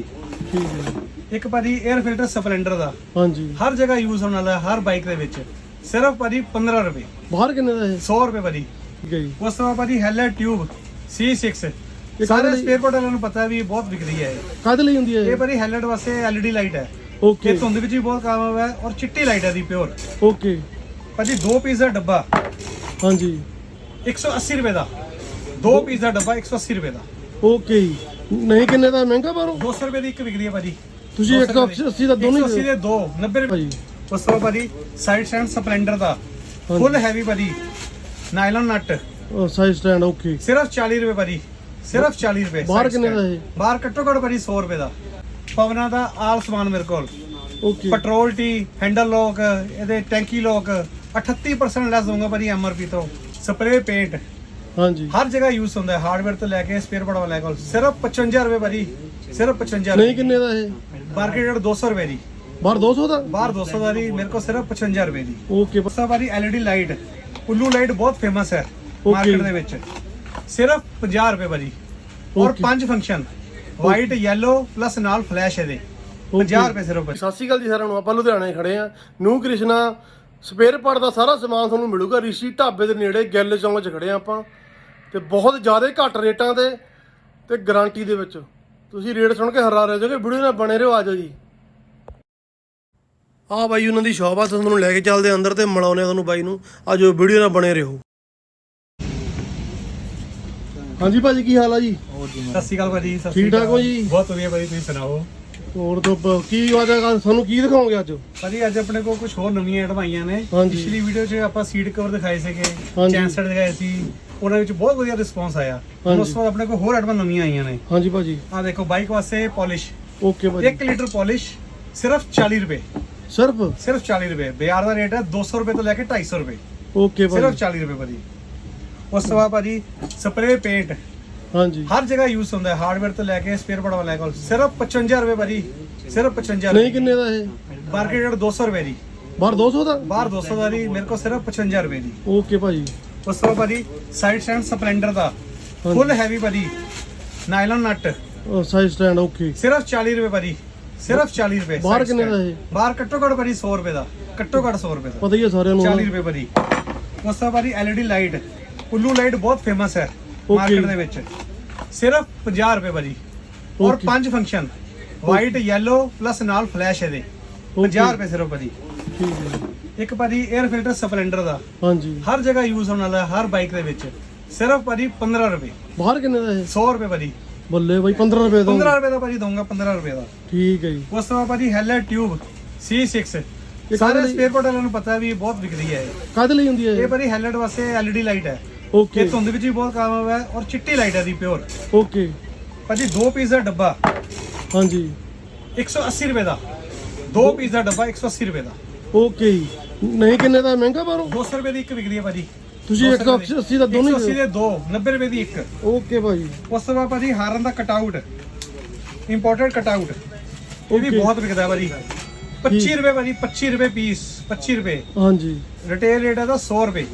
ਠੀਕ ਹੈ ਜੀ। ਇੱਕ ਭਾਜੀ 에ਅਰ ਫਿਲਟਰ ਸਪਲੈਂਡਰ ਦਾ। ਹਾਂਜੀ। ਹਰ ਜਗ੍ਹਾ ਯੂਜ਼ ਹੋਣ ਵਾਲਾ ਹਰ ਬਾਈਕ ਦੇ ਵਿੱਚ। ਸਿਰਫ ਭਾਜੀ 15 ਰੁਪਏ। ਬਾਹਰ ਕਿੰਨੇ ਦਾ ਇਹ? 100 ਰੁਪਏ ਭਾਜੀ। ਠੀਕ ਹੈ ਜੀ। ਉਸ ਤੋਂ ਬਾਅਦ ਭਾਜੀ ਹੈਲਰ ਟਿਊਬ C6 ਕਾਹਦੇ ਸਾਰੇ? ਸਪੇਅਰ ਪਾਰਟ ਵਾਲਿਆਂ ਨੂੰ ਪਤਾ ਵੀ ਇਹ ਬਹੁਤ ਵਿਕਦੀ ਹੈ ਇਹ। ਕਾਹਦੇ ਲਈ ਹੁੰਦੀ ਹੈ ਇਹ? ਇਹ ਭਾਜੀ ਹੈਲਰ ਵਾਸਤੇ LED ਲਾਈਟ ਹੈ। ਓਕੇ ਇਹ ਧੁੰਦ ਵਿੱਚ ਵੀ ਬਹੁਤ ਕਾਮਯਾਬ ਹੈ ਔਰ ਚਿੱਟੀ ਲਾਈਟ ਹੈ ਦੀ ਪਿਓਰ ਓਕੇ ਭਾਜੀ ਦੋ ਪੀਸ ਦਾ ਡੱਬਾ। ਹਾਂਜੀ। 180 ਰੁਪਏ ਦਾ। ਦੋ ਪੀਸ ਦਾ ਡੱਬਾ 180 ਰੁਪਏ ਦਾ। ਓਕੇ ਜੀ। ਨਹੀਂ ਕਿੰਨੇ ਦਾ? ਮਹਿੰਗਾ ਬਾਰੋ 200 ਰੁਪਏ ਦੀ ਇੱਕ ਵਿਕਦੀ ਹੈ ਭਾਜੀ। ਤੁਸੀਂ 200 ਰੁਪਏ ਦੀ। 180 ਦਾ ਦੋਨੋਂ 180 ਹੀ ਦੇ ਦੋ 90 ਰੁਪਏ ਭਾਜੀ ਉਸ ਤੋਂ ਭਾਜੀ ਸਾਈਡ ਸਟੈਂਡ ਸਪਲੈਂਡਰ ਦਾ। ਫੁੱਲ ਹੈਵੀ ਭਾਜੀ। Nylon nut size stand okay ਸਿਰਫ 40 ਰੁਪਏ ਭਾਜੀ। ਸਿਰਫ 40 ਰੁਪਏ ਬਾਹਰ ਕਿੰਨੇ ਦਾ। ਇਹ? ਬਾਹਰ ਘੱਟੋ ਘੱਟ ਭਾਜੀ 100 ਰੁਪਏ ਦਾ। ਪਵਨਾ ਦਾ ਆਲ ਸਮਾਨ ਮੇਰੇ ਕੋਲ। ਓਕੇ ਪੈਟਰੋਲ ਟੀ ਹੈਂਡਲ ਲੋਕ ਇਹਦੇ ਟੈਂਕੀ ਲੋਕ 38% ਲੈਸ ਦਊਂਗਾ ਭਾਜੀ ਐਮਆਰਪੀ ਤੋਂ। ਸਪਰੇ ਪੇਂਟ ਹਾਂਜੀ। ਹਰ ਜਗ੍ਹਾ ਯੂਜ਼ ਹੁੰਦਾ ਹੈ ਹਾਰਡਵੇਅਰ ਤੋਂ ਲੈ ਕੇ ਸਪੇਅਰ ਪਾਰਟ ਵਾਲੇ ਕੋਲ। ਸਿਰਫ 55 ਰੁਪਏ ਭਾਜੀ ਸਿਰਫ 55 ਨਹੀਂ ਕਿੰਨੇ ਦਾ ਇਹ? ਮਾਰਕੀਟ ਰੇਟ 200 ਰੁਪਏ ਦੀ। ਬਾਹਰ 200 ਦਾ? ਬਾਹਰ 200 ਦਾ ਦੀ ਮੇਰੇ ਕੋਲ ਸਿਰਫ 55 ਰੁਪਏ ਦੀ। ਓਕੇ ਤੋਂ ਬਾਅਦ LED ਲਾਈਟ ਉੱਲੂ ਲਾਈਟ ਬਹੁਤ ਫੇਮਸ ਹੈ. ਮਾਰਕੀਟ ਦੇ ਵਿੱਚ। ਸਿਰਫ 50 ਰੁਪਏ ਭਾਜੀ। ਔਰ. ਪੰਜ ਫੰਕਸ਼ਨ ਵਾਈਟ ਯੈਲੋ ਪਲੱਸ ਨਾਲ ਫਲੈਸ਼ ਇਹਦੇ। 50 ਰੁਪਏ ਸਿਰਫ ਭਾਜੀ। ਸਤਿ ਸ਼੍ਰੀ ਅਕਾਲ ਜੀ ਸਾਰਿਆਂ ਨੂੰ ਆਪਾਂ ਲੁਧਿਆਣੇ ਖੜੇ ਆ ਨਿਊ ਕ੍ਰਿਸ਼ਨਾ ਸਪੇਅਰ ਪਾਰਟ ਦਾ ਸਾਰਾ ਸਮਾਨ ਤੁਹਾਨੂੰ ਮਿਲੂਗਾ। ਰਿਸ਼ੀ ਢਾਬੇ ਦੇ ਨੇੜੇ ਗਿੱਲ ਚੌਂਕ 'ਚ ਖੜੇ ਆ ਆਪਾਂ। ਤੇ ਬਹੁਤ ਜ਼ਿਆਦਾ ਘੱਟ ਰੇਟਾਂ ਤੇ ਤੇ ਗਾਰੰਟੀ ਦੇ ਵਿੱਚ ਤੁਸੀਂ ਰੇਟ ਸੁਣ ਕੇ ਹੈਰਾਨ ਰਹਿ ਜਾਓਗੇ ਵੀਡੀਓ ਨਾਲ ਬਣੇ ਰਹੋ ਆਜੋ ਜੀ ਆ ਬਾਈ ਉਹਨਾਂ ਦੀ ਸ਼ਾਪ ਆ ਤੁਹਾਨੂੰ ਲੈ ਕੇ ਚੱਲਦੇ ਆ ਅੰਦਰ ਤੇ ਮਿਲਾਉਂਦੇ ਆ ਤੁਹਾਨੂੰ ਬਾਈ ਨੂੰ ਆਜੋ ਵੀਡੀਓ ਨਾਲ ਬਣੇ ਰਹੋ ਹਾਂਜੀ ਭਾਜੀ ਕੀ ਹਾਲ ਆ ਜੀ ਸਤਿ ਸ਼੍ਰੀ ਅਕਾਲ ਭਾਜੀ ਸਤਿ ਸ਼੍ਰੀ ਠੀਕ ਠਾਕ ਹੋ ਅਕਾਲ। ਜੀ? ਬਹੁਤ ਵਧੀਆ ਭਾਜੀ ਤੁਸੀਂ ਸੁਣਾਓ ਹੋਰ ਤੋਂ ਬ- ਕੀ ਵਾਜਾ ਤੁਹਾਨੂੰ ਕੀ ਦਿਖਾਓਗੇ ਅੱਜ ਭਾਜੀ ਅੱਜ ਆਪਣੇ ਕੋਲ ਕੁਝ ਹੋਰ ਨਵੀਆਂ ਆਈਟਮਾਂ ਆਈਆਂ ਨੇ ਹਾਂਜੀ। ਪਿਛਲੀ ਵੀਡੀਓ 'ਚ ਆਪਾਂ ਸੀਟ ਕਵਰ ਦਿਖਾਏ ਸੀਗੇ ਹਾਂਜੀ। ਦਿਖਾਏ ਸੀ ਉਹਨਾਂ ਵਿੱਚ ਬਹੁਤ ਵਧੀਆ ਰਿਸਪੌਂਸ ਆਇਆ। ਹੁਣ। ਉਸ ਤੋਂ ਬਾਅਦ ਆਪਣੇ ਕੋਲ ਹੋਰ ਆਈਟਮਾਂ ਨਵੀਆਂ ਆਈਆਂ ਨੇ। ਹਾਂਜੀ ਭਾਜੀ। ਆ ਦੇਖੋ ਬਾਈਕ ਵਾਸਤੇ ਪਾਲਿਸ਼ ਓਕੇ ਭਾਜੀ। 1 ਲੀਟਰ ਪਾਲਿਸ਼ ਸਿਰਫ 40 ਰੁਪਏ। ਸਿਰਫ? ਸਿਰਫ 40 ਰੁਪਏ। ਬਾਜ਼ਾਰ ਦਾ ਰੇਟ ਹੈ 200 ਰੁਪਏ ਤੋਂ ਲੈ ਕੇ 250 ਰੁਪਏ। ਓਕੇ ਸਿਰਫ ਭਾਜੀ 40 ਰੁਪਏ ਭਾਜੀ। ਉਸ ਤੋਂ ਬਾਅਦ ਭਾਜੀ ਸਪਰੇ ਪੇਂਟ ਹਾਂਜੀ। ਹਰ ਜਗ੍ਹਾ ਯੂਜ਼ ਹੁੰਦਾ ਹੈ। ਹਾਰਡਵੇਅਰ ਤੋਂ ਲੈ ਕੇ ਸਪੇਅਰ ਪਾਰਟ ਵਾਲੇ ਕੋਲ। ਸਿਰਫ 55 ਰੁਪਏ ਭਾਜੀ। ਸਿਰਫ 55 ਨਹੀਂ ਕਿੰਨੇ ਦਾ ਇਹ? ਮਾਰਕੀਟ ਰੇਟ 200 ਰੁਪਏ ਦੀ। ਬਾਹਰ 200 ਦਾ? ਬਾਹਰ 200 ਦਾ ਦੀ ਮੇਰੇ ਕੋਲ ਸਿਰਫ 55 ਰੁਪਏ ਦੀ। ਓਕੇ ਭਾਜੀ। ਉਸ ਤੋਂ ਭਾਜੀ ਸਾਈਡ ਸਟੈਂਡ ਸਪਲੈਂਡਰ ਦਾ। ਫੁੱਲ ਹੈਵੀ ਭਾਜੀ nylon nut size stand okay ਸਿਰਫ 40 ਰੁਪਏ ਭਾਜੀ ਸਿਰਫ 40 ਰੁਪਏ ਬਾਹਰ ਕਿੰਨੇ ਦਾ। ਇਹ? ਬਾਹਰ ਘੱਟੋ ਘੱਟ ਭਾਜੀ 100 ਰੁਪਏ ਦਾ ਘੱਟੋ ਘੱਟ 100 ਰੁਪਏ ਦਾ। ਪਤਾ ਹੀ ਹੈ ਸਾਰਿਆਂ ਨੂੰ। 40 ਰੁਪਏ ਭਾਜੀ। ਉਸ ਤੋਂ ਭਾਜੀ LED ਲਾਈਟ ਉੱਲੂ ਲਾਈਟ ਬਹੁਤ ਫੇਮਸ ਹੈ. ਮਾਰਕੀਟ ਦੇ ਵਿੱਚ। ਸਿਰਫ 50 ਰੁਪਏ ਭਾਜੀ। ਔਰ. ਪੰਜ ਫੰਕਸ਼ਨ ਵਾਈਟ ਯੈਲੋ ਪਲੱਸ ਨਾਲ ਫਲੈਸ਼ ਇਹਦੇ। 50 ਰੁਪਏ ਸਿਰਫ ਭਾਜੀ। ਠੀਕ ਹੈ। ਇੱਕ ਭਾਜੀ 에ਅਰ ਫਿਲਟਰ ਸਪਲੈਂਡਰ ਦਾ। ਹਾਂਜੀ। ਹਰ ਜਗ੍ਹਾ ਯੂਜ਼ ਹੋਣ ਵਾਲਾ ਹਰ ਬਾਈਕ ਦੇ ਵਿੱਚ। ਸਿਰਫ ਭਾਜੀ 15 ਰੁਪਏ। ਬਾਹਰ ਕਿੰਨੇ ਦਾ ਇਹ? 100 ਰੁਪਏ ਭਾਜੀ। ਬੱਲੇ ਬਾਈ 15 ਰੁਪਏ ਦਾ। 15 ਰੁਪਏ ਦਾ ਭਾਜੀ ਦਊਂਗਾ 15 ਰੁਪਏ ਦਾ। ਠੀਕ ਹੈ ਜੀ। ਉਸ ਤੋਂ ਬਾਅਦ ਭਾਜੀ ਹੈਲਰ ਟਿਊਬ C6 ਕਾਹਦੇ ਸਾਰੇ? ਸਪੇਅਰ ਪਾਰਟ ਵਾਲਿਆਂ ਨੂੰ ਪਤਾ ਵੀ ਇਹ ਬਹੁਤ ਵਿਕਦੀ ਹੈ। ਕਾਹਦੇ ਲਈ ਹੁੰਦੀ ਹੈ ਇਹ? ਭਾਜੀ ਹੈਲਰ ਵਾਸਤੇ LED ਲਾਈਟ ਹੈ। ਓਕੇ ਇਹ ਧੁੰਦ ਵਿੱਚ ਵੀ ਬਹੁਤ ਕਾਮਯਾਬ ਹੈ ਔਰ ਚਿੱਟੀ ਲਾਈਟ ਹੈ ਦੀ ਪਿਓਰ ਓਕੇ ਭਾਜੀ ਦੋ ਪੀਸ ਦਾ ਡੱਬਾ। ਹਾਂਜੀ। 180 ਰੁਪਏ ਦਾ। ਦੋ ਪੀਸ ਦਾ ਡੱਬਾ 180 ਰੁਪਏ ਦਾ। ਓਕੇ ਜੀ। ਨਹੀਂ ਕਿੰਨੇ ਦਾ? ਮਹਿੰਗਾ ਬਾਰੋ 200 ਰੁਪਏ ਦੀ ਇੱਕ ਵਿਕਦੀ ਹੈ ਭਾਜੀ। ਤੁਸੀਂ 200 ਰੁਪਏ ਦੀ। 180 ਦਾ ਦੋਨੋਂ 180 ਹੀ ਦੇ ਦੋ 90 ਰੁਪਏ ਦੀ ਇੱਕ। ਓਕੇ ਭਾਜੀ। ਉਸ ਤੋਂ ਬਾਅਦ ਭਾਜੀ ਹਾਰਨ ਦਾ ਕਟਆਊਟ ਇੰਪੋਰਟਡ ਕਟਆਊਟ ਇਹ ਵੀ. ਬਹੁਤ ਵਿਕਦਾ ਭਾਜੀ। 25 ਰੁਪਏ ਭਾਜੀ 25 ਰੁਪਏ ਪੀਸ 25 ਰੁਪਏ। ਹਾਂਜੀ। ਰਿਟੇਲ ਰੇਟ ਹੈ ਦਾ 100 ਰੁਪਏ।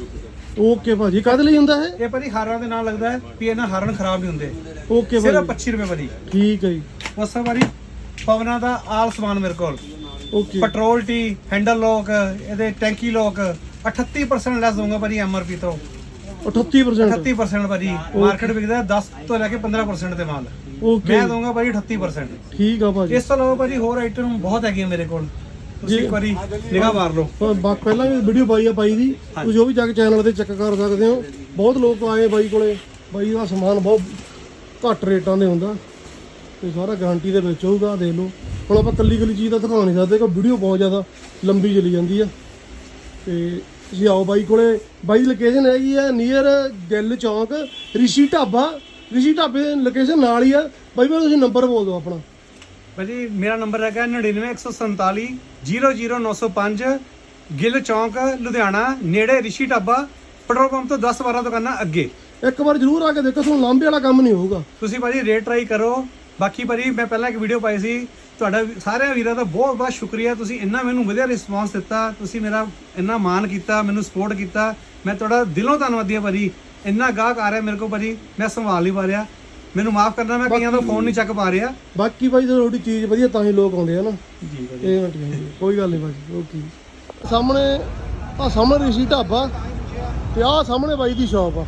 ਓਕੇ ਭਾਜੀ। ਕਾਹਦੇ ਲਈ ਹੁੰਦਾ ਇਹ? ਇਹ ਭਾਜੀ ਹਾਰਾਂ ਦੇ ਨਾਲ ਲੱਗਦਾ ਹੈ ਵੀ ਇਹਨਾਂ ਹਾਰਨ ਖਰਾਬ ਨਹੀਂ ਹੁੰਦੇ। ਓਕੇ ਸਿਰਫ ਭਾਜੀ। 25 ਰੁਪਏ ਭਾਜੀ। ਠੀਕ ਹੈ ਜੀ। ਉਸ ਤੋਂ ਭਾਜੀ ਪਵਨਾ ਦਾ ਆਲ ਸਮਾਨ ਮੇਰੇ ਕੋਲ। ਓਕੇ ਪੈਟਰੋਲ ਟੀ ਹੈਂਡਲ ਲੋਕ ਇਹਦੇ ਟੈਂਕੀ ਲੋਕ 38% ਲੈਸ ਦਊਂਗਾ ਭਾਜੀ ਐਮਆਰਪੀ ਤੋਂ। 38% 38% ਭਾਜੀ। ਮਾਰਕੀਟ ਵਿਕਦਾ ਹੈ 10 ਤੋਂ ਲੈ ਕੇ 15% ਦੇ ਮਾਲ। ਓਕੇ ਮੈਂ ਦਊਂਗਾ ਭਾਜੀ 38% ਠੀਕ ਆ ਭਾਜੀ। ਇਸ ਤੋਂ ਇਲਾਵਾ ਭਾਜੀ ਹੋਰ ਆਈਟਮ ਬਹੁਤ ਹੈਗੀਆਂ ਮੇਰੇ ਕੋਲ। ਤੁਸੀਂ। ਇੱਕ ਵਾਰੀ ਨਿਗਾਹ ਮਾਰ ਲਓ। ਪ- ਬਾ- ਪਹਿਲਾਂ ਵੀ ਵੀਡੀਓ ਪਾਈ ਆ ਬਾਈ ਦੀ। ਤੁਸੀਂ ਉਹ ਵੀ ਜਾ ਕੇ ਚੈਨਲ ਤੇ ਚੈੱਕ ਕਰ ਸਕਦੇ ਹੋ। ਬਹੁਤ ਲੋਕ ਆਏ ਬਾਈ ਕੋਲੇ। ਬਾਈ ਦਾ ਸਮਾਨ ਬਹੁਤ ਘੱਟ ਰੇਟਾਂ ਦੇ ਹੁੰਦਾ। ਤੇ ਸਾਰਾ ਗਾਰੰਟੀ ਦੇ ਵਿੱਚ ਹੋਊਗਾ ਦੇਖ ਲਓ। ਹੁਣ ਆਪਾਂ ਕੱਲੀ ਕੱਲੀ ਚੀਜ਼ ਤਾਂ ਦਿਖਾ ਨਹੀਂ ਸਕਦੇ ਕਿ ਵੀਡੀਓ ਬਹੁਤ ਜ਼ਿਆਦਾ ਲੰਬੀ ਚਲੀ ਜਾਂਦੀ ਆ। ਤੇ ਤੁਸੀਂ ਆਓ ਬਾਈ ਕੋਲੇ। ਬਾਈ ਦੀ ਲੋਕੇਸ਼ਨ ਹੈਗੀ ਆ ਨੀਅਰ ਗਿੱਲ ਚੌਂਕ ਰਿਸ਼ੀ ਢਾਬਾ। ਰਿਸ਼ੀ ਢਾਬੇ ਦੀ ਲੋਕੇਸ਼ਨ ਨਾਲ ਹੀ ਆ। ਬਾਈ ਬਾਈ ਤੁਸੀਂ ਨੰਬਰ ਬੋਲ ਦਿਓ ਆਪਣਾ। ਭਾਜੀ ਮੇਰਾ ਨੰਬਰ ਹੈਗਾ 99147 00905 ਗਿੱਲ ਚੌਂਕ ਲੁਧਿਆਣਾ ਨੇੜੇ ਰਿਸ਼ੀ ਢਾਬਾ ਪੈਟਰੋਲ ਪੰਪ ਤੋਂ 10 12 ਦੁਕਾਨਾਂ ਅੱਗੇ। ਇੱਕ ਵਾਰ ਜ਼ਰੂਰ ਆ ਕੇ ਦੇਖੋ ਤੁਹਾਨੂੰ ਲਾਂਬੇ ਵਾਲਾ ਕੰਮ ਨਹੀਂ ਹੋਊਗਾ। ਤੁਸੀਂ ਭਾਜੀ ਰੇਟ ਟਰਾਈ ਕਰੋ। ਬਾਕੀ ਭਾਜੀ ਮੈਂ ਪਹਿਲਾਂ ਇੱਕ ਵੀਡੀਓ ਪਾਈ ਸੀ। ਤੁਹਾਡਾ ਸਾਰਿਆਂ ਵੀਰਾਂ ਦਾ ਬਹੁਤ ਬਹੁਤ ਸ਼ੁਕਰੀਆ। ਤੁਸੀਂ ਇੰਨਾ ਮੈਨੂੰ ਵਧੀਆ ਰਿਸਪਾਂਸ ਦਿੱਤਾ। ਤੁਸੀਂ ਮੇਰਾ ਇੰਨਾ ਮਾਣ ਕੀਤਾ ਮੈਨੂੰ ਸਪੋਰਟ ਕੀਤਾ। ਮੈਂ ਤੁਹਾਡਾ ਦਿਲੋਂ ਧੰਨਵਾਦੀ ਹਾਂ ਭਾਜੀ। ਇੰਨਾ ਗਾਹਕ ਆ ਰਿਹਾ ਮੇਰੇ ਕੋਲ ਭਾਜੀ। ਮੈਂ ਸੰਭਾਲ ਨਹੀਂ ਪਾ ਰਿਹਾ। ਮੈਨੂੰ ਮਾਫ ਕਰਨਾ ਮੈਂ ਕਈਆਂ ਦਾ ਫੋਨ ਨਹੀਂ ਚੱਕ ਪਾ ਰਿਹਾ। ਬਾਕੀ ਜੇ ਤੁਹਾਡੀ ਚੀਜ਼ ਵਧੀਆ ਤਾਂ ਹੀ ਲੋਕ ਆਉਂਦੇ ਆ ਨਾ। ਜੀ ਇਹ ਮਿੰਟ ਜੀ ਕੋਈ ਗੱਲ ਨਹੀਂ ਬਾਈ ਓਕੇ। ਸਾਹਮਣੇ ਆ ਸਾਹਮਣੇ ਰਿਸ਼ੀ ਢਾਬਾ। ਤੇ ਆ ਸਾਹਮਣੇ ਬਾਈ ਦੀ ਸ਼ਾਪ ਆ।